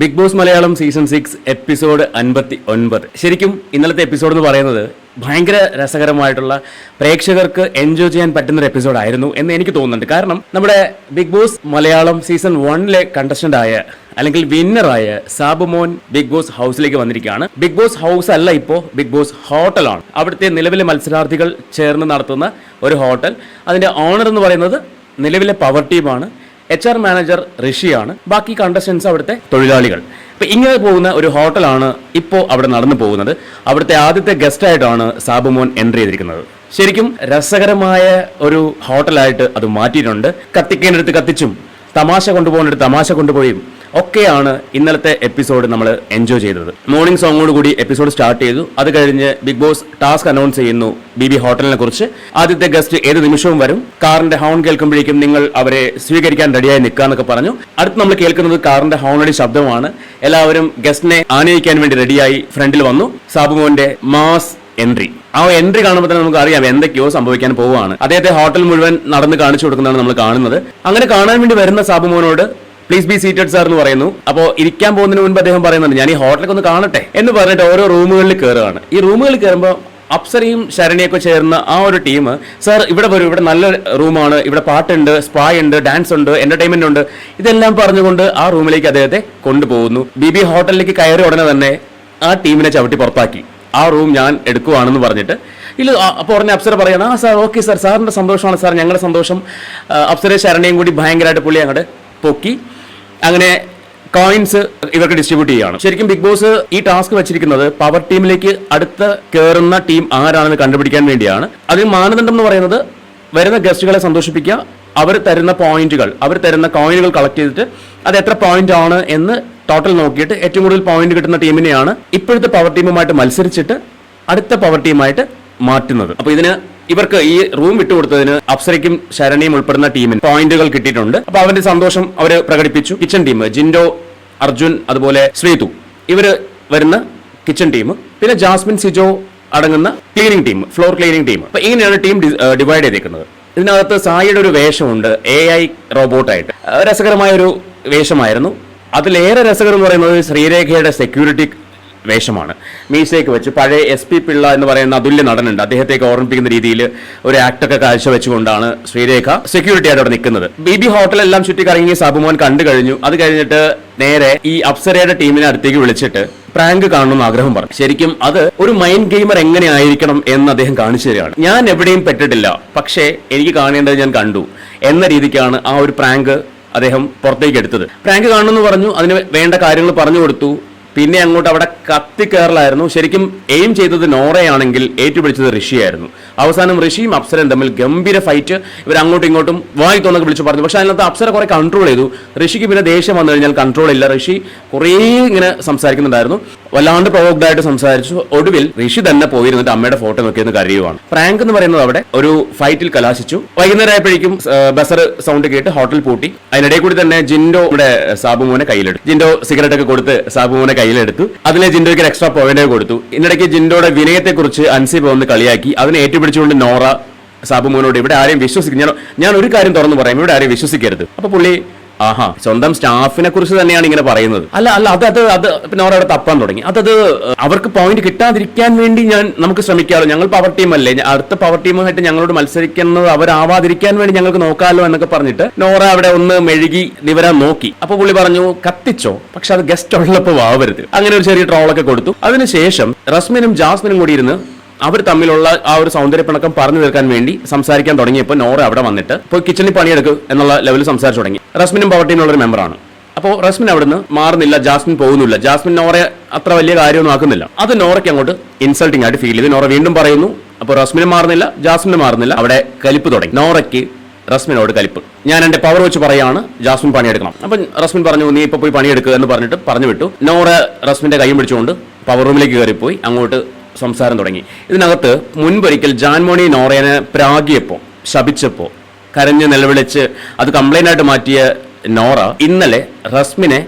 Bigg Boss Malayalam season six episode അൻപത്തി ഒൻപത് ശരിക്കും ഇന്നലത്തെ എപ്പിസോഡ് എന്ന് പറയുന്നത് ഭയങ്കര രസകരമായിട്ടുള്ള പ്രേക്ഷകർക്ക് എൻജോയ് ചെയ്യാൻ പറ്റുന്ന ഒരു എപ്പിസോഡ് ആയിരുന്നു എന്ന് എനിക്ക് തോന്നുന്നുണ്ട്. കാരണം നമ്മുടെ ബിഗ് ബോസ് മലയാളം സീസൺ വണ്ണിലെ കണ്ടസ്റ്റന്റ് ആയ അല്ലെങ്കിൽ വിന്നറായ സാബുമോൻ ബിഗ് ബോസ് ഹൗസിലേക്ക് വന്നിരിക്കുകയാണ്. ബിഗ് ബോസ് ഹൗസ് അല്ല ഇപ്പോൾ ബിഗ് ബോസ് ഹോട്ടലാണ് അവിടുത്തെ നിലവിലെ മത്സരാർത്ഥികൾ ചേർന്ന് നടത്തുന്ന ഒരു ഹോട്ടൽ. അതിന്റെ ഓണർ എന്ന് പറയുന്നത് നിലവിലെ പവർ ടീമാണ് എച്ച് ആർ മാനേജർ ഋഷിയാണ്. ബാക്കി കണ്ടസ്റ്റൻസ് അവിടുത്തെ തൊഴിലാളികൾ. അപ്പൊ ഇങ്ങനെ പോകുന്ന ഒരു ഹോട്ടലാണ് ഇപ്പോൾ അവിടെ നടന്നു പോകുന്നത്. അവിടുത്തെ ആദ്യത്തെ ഗസ്റ്റായിട്ടാണ് സാബുമോൻ എൻട്രി ചെയ്തിരിക്കുന്നത്. ശരിക്കും രസകരമായ ഒരു ഹോട്ടലായിട്ട് അത് മാറ്റിയിട്ടുണ്ട്. കത്തിക്കേണ്ടടുത്ത് കത്തിച്ചും. തമാശ കൊണ്ടുപോകേണ്ടടുത്ത് തമാശ കൊണ്ടുപോയും. ഒക്കെയാണ് ഇന്നലത്തെ എപ്പിസോഡ് നമ്മൾ എൻജോയ് ചെയ്തത്. മോർണിംഗ് സോങ്ങോട് കൂടി എപ്പിസോഡ് സ്റ്റാർട്ട് ചെയ്തു. അത് കഴിഞ്ഞ് ബിഗ് ബോസ് ടാസ്ക് അനൗൺസ് ചെയ്യുന്നു ബി ബി ഹോട്ടലിനെ കുറിച്ച്. ആദ്യത്തെ ഗസ്റ്റ് ഏത് നിമിഷവും വരും. കാറിന്റെ ഹോൺ കേൾക്കുമ്പോഴേക്കും നിങ്ങൾ അവരെ സ്വീകരിക്കാൻ റെഡിയായി നിൽക്കാന്നൊക്കെ പറഞ്ഞു. അടുത്ത് നമ്മൾ കേൾക്കുന്നത് കാറിന്റെ ഹോണടി ശബ്ദമാണ്. എല്ലാവരും ഗസ്റ്റിനെ ആനയിക്കാൻ വേണ്ടി റെഡിയായി ഫ്രണ്ടിൽ വന്നു. സാബുമോന്റെ മാസ് എൻട്രി ആ എൻട്രി കാണുമ്പോൾ തന്നെ നമുക്ക് അറിയാം എന്തൊക്കെയോ സംഭവിക്കാൻ പോവുകയാണ്. അദ്ദേഹത്തെ ഹോട്ടൽ മുഴുവൻ നടന്ന് കാണിച്ചു കൊടുക്കുന്നതാണ് നമ്മൾ കാണുന്നത്. അങ്ങനെ കാണാൻ വേണ്ടി വരുന്ന സാബുമോനോട് പ്ലീസ് ബി സീറ്റഡ് സാർ എന്ന് പറയുന്നു. അപ്പോൾ ഇരിക്കാൻ പോകുന്നതിന് മുൻപ് അദ്ദേഹം പറയുന്നുണ്ട് ഞാൻ ഈ ഹോട്ടലൊക്കെ ഒന്ന് കാണട്ടെ? എന്ന് പറഞ്ഞിട്ട് ഓരോ റൂമുകളിൽ കയറുകയാണ് ഈ റൂമുകളിൽ കയറുമ്പോൾ അപ്സരയും ശരണിയൊക്കെ ചേർന്ന ആ ഒരു ടീം സാർ ഇവിടെ വരും ഇവിടെ നല്ല റൂമാണ് ഇവിടെ പാട്ടുണ്ട് സ്പാ ഉണ്ട് ഡാൻസ് ഉണ്ട് എന്റർടൈൻമെന്റ് ഉണ്ട് ഇതെല്ലാം പറഞ്ഞുകൊണ്ട് ആ റൂമിലേക്ക് അദ്ദേഹത്തെ കൊണ്ടുപോകുന്നു. ബി ബി ഹോട്ടലിലേക്ക് കയറി ഉടനെ തന്നെ ആ ടീമിനെ ചവിട്ടി പുറത്താക്കി. ആ റൂം ഞാൻ എടുക്കുവാണെന്ന് പറഞ്ഞിട്ട് ഇല്ല അപ്പോൾ ഉടനെ അപ്സര പറയാണ് ആ സാർ ഓക്കെ സാർ സാറിന്റെ സന്തോഷമാണ് സാർ ഞങ്ങളുടെ സന്തോഷം. അപ്സര ശരണയും കൂടി ഭയങ്കരമായിട്ട് പുള്ളി അങ്ങോട്ട് പൊക്കി അങ്ങനെ കോയിൻസ് ഇവർക്ക് ഡിസ്ട്രിബ്യൂട്ട് ചെയ്യുകയാണ് ശരിക്കും ബിഗ് ബോസ് ഈ ടാസ്ക് വെച്ചിരിക്കുന്നത് പവർ ടീമിലേക്ക് അടുത്ത കയറുന്ന ടീം ആരാണെന്ന് കണ്ടുപിടിക്കാൻ വേണ്ടിയാണ്. അതിൽ മാനദണ്ഡം എന്ന് പറയുന്നത് വരുന്ന ഗസ്റ്റുകളെ സന്തോഷിപ്പിക്കുക അവർ തരുന്ന പോയിന്റുകൾ അവർ തരുന്ന കോയിനുകൾ കളക്ട് ചെയ്തിട്ട് അത് എത്ര പോയിന്റ് ആണ് എന്ന് ടോട്ടൽ നോക്കിയിട്ട് ഏറ്റവും കൂടുതൽ പോയിന്റ് കിട്ടുന്ന ടീമിനെയാണ് ഇപ്പോഴത്തെ പവർ ടീമുമായിട്ട് മത്സരിച്ചിട്ട് അടുത്ത പവർ ടീമായിട്ട് മാറ്റുന്നത്. അപ്പോൾ ഇതിന് ഇവർക്ക് ഈ റൂം വിട്ടുകൊടുത്തതിന് അപ്സരയ്ക്കും ശരണിയും ഉൾപ്പെടുന്ന ടീമിന് പോയിന്റുകൾ കിട്ടിയിട്ടുണ്ട്. അപ്പൊ അവന്റെ സന്തോഷം അവർ പ്രകടിപ്പിച്ചു. കിച്ചൺ ടീം ജിൻഡോ അർജുൻ അതുപോലെ ശ്രീതു. ഇവർ വരുന്ന കിച്ചൺ ടീം പിന്നെ ജാസ്മിൻ സിജോ അടങ്ങുന്ന cleaning team floor cleaning team അപ്പൊ ഇങ്ങനെയാണ് ടീം ഡിവൈഡ് ചെയ്തിരിക്കുന്നത് ഇതിനകത്ത് സായിയുടെ ഒരു വേഷമുണ്ട് എ ഐ റോബോട്ടായിട്ട് രസകരമായ ഒരു വേഷമായിരുന്നു. അതിലേറെ രസകരം എന്ന് പറയുന്നത് ശ്രീരേഖയുടെ സെക്യൂരിറ്റി വേഷമാണ്. മീശയ്ക്ക് വെച്ച് പഴയ എസ് പി പിള്ള എന്ന് പറയുന്ന അതുല്യ നടനുണ്ട്. അദ്ദേഹത്തേക്ക് ഓർമ്മിപ്പിക്കുന്ന രീതിയിൽ ഒരു ആക്ടൊക്കെ കാഴ്ചവെച്ചുകൊണ്ടാണ് ശ്രീരേഖ സെക്യൂരിറ്റി ആയിട്ട് അവിടെ നിൽക്കുന്നത്. ബി ബി ഹോട്ടലെല്ലാം ചുറ്റിക്കറങ്ങി സാബുമോൻ കണ്ടു കഴിഞ്ഞു. അത് കഴിഞ്ഞിട്ട് നേരെ ഈ അപ്സരയുടെ ടീമിനെ അടുത്തേക്ക് വിളിച്ചിട്ട് പ്രാങ്ക് കാണണമെന്ന് ആഗ്രഹം പറഞ്ഞു. ശരിക്കും അത് ഒരു മൈൻഡ് ഗെയിമർ എങ്ങനെ ആയിരിക്കണം എന്ന് അദ്ദേഹം കാണിച്ചു തരികയാണ്. ഞാൻ എവിടെയും പെട്ടിട്ടില്ല. പക്ഷേ എനിക്ക് കാണേണ്ടത് ഞാൻ കണ്ടു എന്ന രീതിക്കാണ് ആ ഒരു പ്രാങ്ക് അദ്ദേഹം പുറത്തേക്ക് എടുത്തത്. പ്രാങ്ക് കാണണമെന്ന് പറഞ്ഞു. അതിന് വേണ്ട കാര്യങ്ങൾ പറഞ്ഞു കൊടുത്തു. പിന്നെ അങ്ങോട്ട് അവിടെ കത്തിക്കയറലായിരുന്നു ശരിക്കും എയിം ചെയ്തത് നോറയാണെങ്കിൽ ഏറ്റുപിടിച്ചത് ഋഷിയായിരുന്നു. അവസാനം ഋഷിയും അപ്സരയും തമ്മിൽ ഗംഭീര ഫൈറ്റ് ഇവർ അങ്ങോട്ടും ഇങ്ങോട്ടും വായി തോന്നൊക്കെ വിളിച്ചു പറഞ്ഞു. പക്ഷെ അതിനകത്ത് അപ്സര കുറെ കൺട്രോൾ ചെയ്തു. ഋഷിക്ക് പിന്നെ ദേഷ്യം വന്നു കഴിഞ്ഞാൽ കൺട്രോൾ ഇല്ല. ഋഷി കുറേ ഇങ്ങനെ സംസാരിക്കുന്നുണ്ടായിരുന്നു. വല്ലാണ്ട് പ്രൊവോക്ഡ് ആയിട്ട് സംസാരിച്ചു. ഒടുവിൽ ഋഷി തന്നെ പോയിരുന്നിട്ട് അമ്മയുടെ ഫോട്ടോ നോക്കിയെന്ന് കരയുവാണ്. പ്രാങ്ക് എന്ന് പറയുന്നത് അവിടെ ഒരു ഫൈറ്റിൽ കലാശിച്ചു. വൈകുന്നേരം ആയപ്പോഴേക്കും ബസർ സൗണ്ട് കേട്ട് ഹോട്ടൽ പൂട്ടി. അതിനിടയിൽ കൂടി തന്നെ ജിൻഡോ ഇവിടെ സാബുമോനെ കയ്യിലെടുത്തു. ജിൻഡോ സിഗരറ്റ് ഒക്കെ കൊടുത്ത് സാബുമോനെ കയ്യിലെടുത്തു. അതിലെ ജിൻഡോയ്ക്ക് ഒരു എക്സ്ട്രാ പോയിന്റ് കൊടുത്തു. ഇതിനിടയ്ക്ക് ജിൻഡോയുടെ വിനയത്തെ കുറിച്ച് അൻസിബ ഒന്ന് കളിയാക്കി. അതിനെ ഏറ്റുപിടിച്ചുകൊണ്ട് നോറ സാബുമോനോട് ഇവിടെ ആരെയും വിശ്വസിക്കും ഞാൻ ഞാൻ ഒരു കാര്യം തുറന്നു പറയാം. ഇവിടെ ആരെയും വിശ്വസിക്കരുത്. അപ്പൊ പുള്ളി സ്വന്തം സ്റ്റാഫിനെ കുറിച്ച് തന്നെയാണ് ഇങ്ങനെ പറയുന്നത്. അല്ല അല്ല അത് അത് അത് പിന്നെ അവർ അവിടെ തപ്പാൻ തുടങ്ങി. അതത് അവർക്ക് പോയിന്റ് കിട്ടാതിരിക്കാൻ വേണ്ടി ഞാൻ നമുക്ക് ശ്രമിക്കാമല്ലോ ഞങ്ങൾ പവർ ടീം അല്ലേ? അടുത്ത പവർ ടീമുമായിട്ട് ഞങ്ങളോട് മത്സരിക്കുന്നത് അവരാവാതിരിക്കാൻ വേണ്ടി ഞങ്ങൾക്ക് നോക്കാമല്ലോ എന്നൊക്കെ പറഞ്ഞിട്ട് നോറ അവിടെ ഒന്ന് മെഴുകി നിവരാൻ നോക്കി. അപ്പൊ പുള്ളി പറഞ്ഞു കത്തിച്ചോ. പക്ഷെ അത് ഗസ്റ്റ് ഉള്ളപ്പോൾ ആവരുത് അങ്ങനെ ഒരു ചെറിയ ട്രോളൊക്കെ കൊടുത്തു. അതിനുശേഷം റസ്മിനും ജാസ്മിനും കൂടി ഇരുന്ന് അവർ തമ്മിലുള്ള ആ ഒരു സൗന്ദര്യപ്പിണക്കം പറഞ്ഞു തീർക്കാൻ വേണ്ടി സംസാരിക്കാൻ തുടങ്ങിയപ്പോൾ നോറ അവിടെ വന്നിട്ട് ഇപ്പോൾ കിച്ചണിൽ പണിയെടുക്കും എന്നുള്ള ലെവലിൽ സംസാരിച്ചു തുടങ്ങി. റസ്മിനും പവർ ടീമിലുള്ള ഒരു മെമ്പറാണ് അപ്പോൾ റസ്മിൻ അവിടുന്ന് മാറുന്നില്ല ജാസ്മിൻ പോകുന്നില്ല. ജാസ്മിൻ നോറയെ അത്ര വലിയ കാര്യമൊന്നും ആക്കുന്നില്ല. അത് നോറയ്ക്ക് അങ്ങോട്ട് ഇൻസൾട്ടിംഗ് ആയിട്ട് ഫീൽ ചെയ്ത്. നോറ വീണ്ടും പറയുന്നു അപ്പോൾ റസ്മിനും മാറുന്നില്ല ജാസ്മിനും മാറുന്നില്ല. അവിടെ കലിപ്പ് തുടങ്ങി. നോറയ്ക്ക് റസ്മിനോട് കലിപ്പ്. ഞാൻ എന്റെ പവർ വെച്ച് പറയാണ് ജാസ്മിൻ പണിയെടുക്കണം. അപ്പം റസ്മിൻ പറഞ്ഞു നീ ഇപ്പൊ പോയി പണിയെടുക്കുക എന്ന് പറഞ്ഞിട്ട് പറഞ്ഞു വിട്ടു നോറ റസ്മിന്റെ കൈയും പിടിച്ചുകൊണ്ട് പവർ റൂമിലേക്ക് കയറിപ്പോയി. അങ്ങോട്ട് സംസാരം തുടങ്ങി. ഇതിനകത്ത് മുൻപൊരിക്കൽ ജാൻമോണി നോറയനെ പ്രാഗിയപ്പോൾ ശപിച്ചപ്പോൾ കരഞ്ഞ് നിലവിളിച്ച് അത് കംപ്ലൈന്റ് ആയിട്ട് മാറ്റിയ നോറ ഇന്നലെ റസ്മിനെ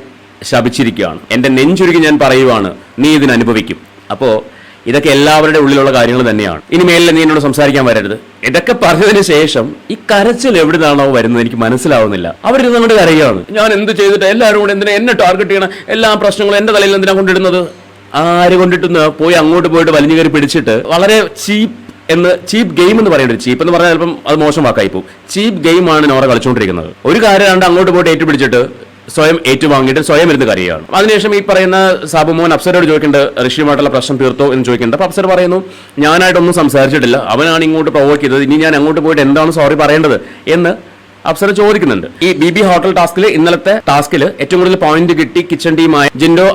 ശപിച്ചിരിക്കുകയാണ്. എന്റെ നെഞ്ചുരുക്കി ഞാൻ പറയുവാണ് നീ ഇതിനനുഭവിക്കും അപ്പോൾ ഇതൊക്കെ എല്ലാവരുടെ ഉള്ളിലുള്ള കാര്യങ്ങൾ തന്നെയാണ്. ഇനി മേലിൽ നീ എന്നോട് സംസാരിക്കാൻ വരരുത്. ഇതൊക്കെ പറഞ്ഞതിന് ശേഷം ഈ കരച്ചിൽ എവിടുന്നാണോ വരുന്നത് എനിക്ക് മനസ്സിലാവുന്നില്ല. അവരിത് നമ്മുടെ കരയാണ് ഞാൻ എന്ത് ചെയ്തിട്ട് എല്ലാവരും കൂടെ എന്തിനാ എന്നെ ടാർഗറ്റ് ചെയ്യണം? എല്ലാ പ്രശ്നങ്ങളും എന്റെ തലയിൽ എന്തിനാ കൊണ്ടിടുന്നത്? ആര് കൊണ്ടിട്ടൊന്ന് പോയി അങ്ങോട്ട് പോയിട്ട് വലിഞ്ഞു കയറി പിടിച്ചിട്ട് വളരെ ചീപ്പ് എന്ന് ചീപ്പ് ഗെയിം എന്ന് പറയുന്നത് ചീപ്പ് എന്ന് പറഞ്ഞാൽ ചിലപ്പം അത് മോശം വാക്കായി പോകും. ചീപ്പ് ഗെയിമാണ് നോറ കളിച്ചുകൊണ്ടിരിക്കുന്നത്. ഒരു കാര്യം രണ്ട് അങ്ങോട്ട് പോയിട്ട് ഏറ്റുപിടിച്ചിട്ട് സ്വയം ഏറ്റുവാങ്ങിയിട്ട് സ്വയം ഇരുന്ന് കരയുകയാണ്. അതിനുശേഷം ഈ പറയുന്ന സാബുമോൻ അപ്സരോട് ചോദിക്കേണ്ടത് ഋഷിയുമായിട്ടുള്ള പ്രശ്നം തീർത്തോ? എന്ന് ചോദിക്കേണ്ടത് അപ്പൊ അപ്സർ പറയുന്നു ഞാനായിട്ടൊന്നും സംസാരിച്ചിട്ടില്ല. അവനാണ് ഇങ്ങോട്ട് പ്രൊവോക്ക് ചെയ്തത്. ഇനി ഞാൻ അങ്ങോട്ട് പോയിട്ട് എന്താണ് സോറി പറയേണ്ടത്? എന്ന് അപ്സര ചോദിക്കുന്നുണ്ട്. ഈ ബി ബി ഹോട്ടൽ ടാസ്കിൽ ഇന്നലത്തെ ടാസ്കിൽ ഏറ്റവും കൂടുതൽ പോയിന്റ് കിട്ടി കിച്ചൺ ടീമായ ജിൻഡോ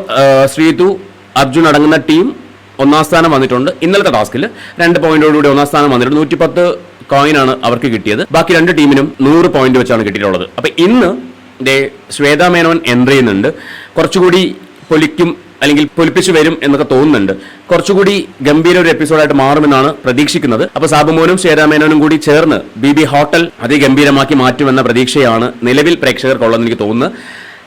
ശ്രീതു അർജുൻ അടങ്ങുന്ന ടീം ഒന്നാം സ്ഥാനം വന്നിട്ടുണ്ട്. ഇന്നലത്തെ ടാസ്കിൽ രണ്ട് പോയിന്റോടുകൂടി ഒന്നാം സ്ഥാനം വന്നിട്ടുണ്ട്. നൂറ്റിപ്പത്ത് കോയിൻ ആണ് അവർക്ക് കിട്ടിയത്. ബാക്കി രണ്ട് ടീമിനും നൂറ് പോയിന്റ് വെച്ചാണ് കിട്ടിയിട്ടുള്ളത്. അപ്പൊ ഇന്ന് ദേ ശ്വേത മേനോൻ എൻട്രി ചെയ്യുന്നുണ്ട്. കുറച്ചുകൂടി പൊലിക്കും അല്ലെങ്കിൽ പൊലിപ്പിച്ചു വരും എന്നൊക്കെ തോന്നുന്നുണ്ട്. കുറച്ചുകൂടി ഗംഭീര ഒരു എപ്പിസോഡായിട്ട് മാറുമെന്നാണ് പ്രതീക്ഷിക്കുന്നത്. അപ്പൊ സാബുമോനും ശ്വേതാമേനോനും കൂടി ചേർന്ന് ബി ബി ഹോട്ടൽ അതിഗംഭീരമാക്കി മാറ്റുമെന്ന പ്രതീക്ഷയാണ് നിലവിൽ പ്രേക്ഷകർക്കുള്ളതെന്ന് എനിക്ക് തോന്നുന്നു.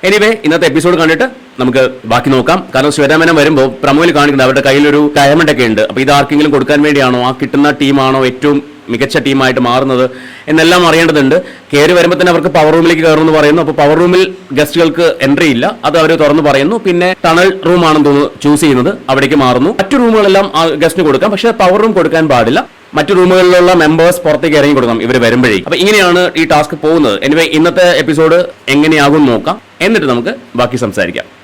എനിവേ ഇന്നത്തെ എപ്പിസോഡ് കണ്ടിട്ട് നമുക്ക് ബാക്കി നോക്കാം. കാരണം ശ്വേതാമേനം വരുമ്പോൾ പ്രമോയിൽ കാണിക്കുന്നത് അവരുടെ കയ്യിലൊരു ഡയമണ്ട് ഒക്കെ ഉണ്ട്. അപ്പോൾ ഇത് ആർക്കെങ്കിലും കൊടുക്കാൻ വേണ്ടിയാണോ? ആ കിട്ടുന്ന ടീമാണോ ഏറ്റവും മികച്ച ടീമായിട്ട് മാറുന്നത് എന്നെല്ലാം അറിയേണ്ടതുണ്ട്. കയറി വരുമ്പോൾ തന്നെ അവർക്ക് പവർ റൂമിലേക്ക് കയറുമെന്ന് പറയുന്നു. അപ്പോൾ പവർ റൂമിൽ ഗസ്റ്റുകൾക്ക് എൻട്രി ഇല്ല. അത് അവർ തുറന്നു പറയുന്നു. പിന്നെ ടണൽ റൂം ആണെന്ന് തോന്നുന്നു ചൂസ് ചെയ്യുന്നത് അവിടേക്ക് മാറുന്നു. മറ്റു റൂമുകളെല്ലാം ഗസ്റ്റിന് കൊടുക്കാം. പക്ഷേ പവർ റൂം കൊടുക്കാൻ പാടില്ല. മറ്റു റൂമുകളിലുള്ള മെമ്പേഴ്സ് പുറത്തേക്ക് ഇറങ്ങി കൊടുക്കണം ഇവർ വരുമ്പോഴേ അപ്പൊ ഇങ്ങനെയാണ് ഈ ടാസ്ക് പോകുന്നത്. എനിവേ ഇന്നത്തെ എപ്പിസോഡ് എങ്ങനെയാകും നോക്കാം. എന്നിട്ട് നമുക്ക് ബാക്കി സംസാരിക്കാം.